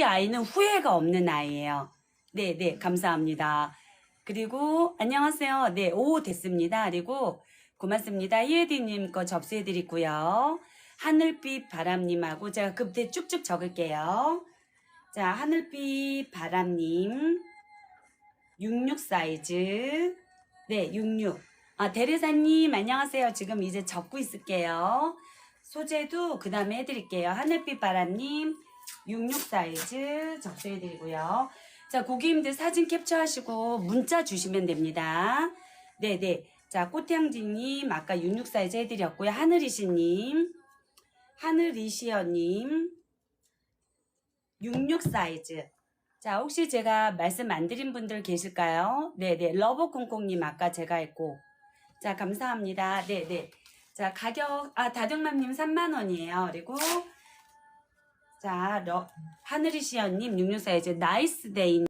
이 아이는 후회가 없는 아이예요. 네, 네, 감사합니다. 그리고 안녕하세요. 네, 오 됐습니다. 그리고 고맙습니다. 희애디님 거 접수해드리고요. 하늘빛 바람님하고 제가 그때 쭉쭉 적을게요. 자, 하늘빛 바람님 66 사이즈 네, 66. 아, 대리사님 안녕하세요. 지금 이제 적고 있을게요. 소재도 그 다음에 해드릴게요. 하늘빛 바람님 66 사이즈 접수해드리고요. 자, 고객님들 사진 캡처하시고 문자 주시면 됩니다. 네네. 자, 꽃향지님, 아까 66 사이즈 해드렸고요. 하늘이시님, 하늘이시여님, 66 사이즈. 자, 혹시 제가 말씀 안 드린 분들 계실까요? 네네. 러버콩콩님 아까 제가 했고. 자, 감사합니다. 네네. 자, 가격, 아, 다정맘님 3만원이에요. 그리고, 자, 러, 하늘이 시연님 66 사이즈 나이스 데이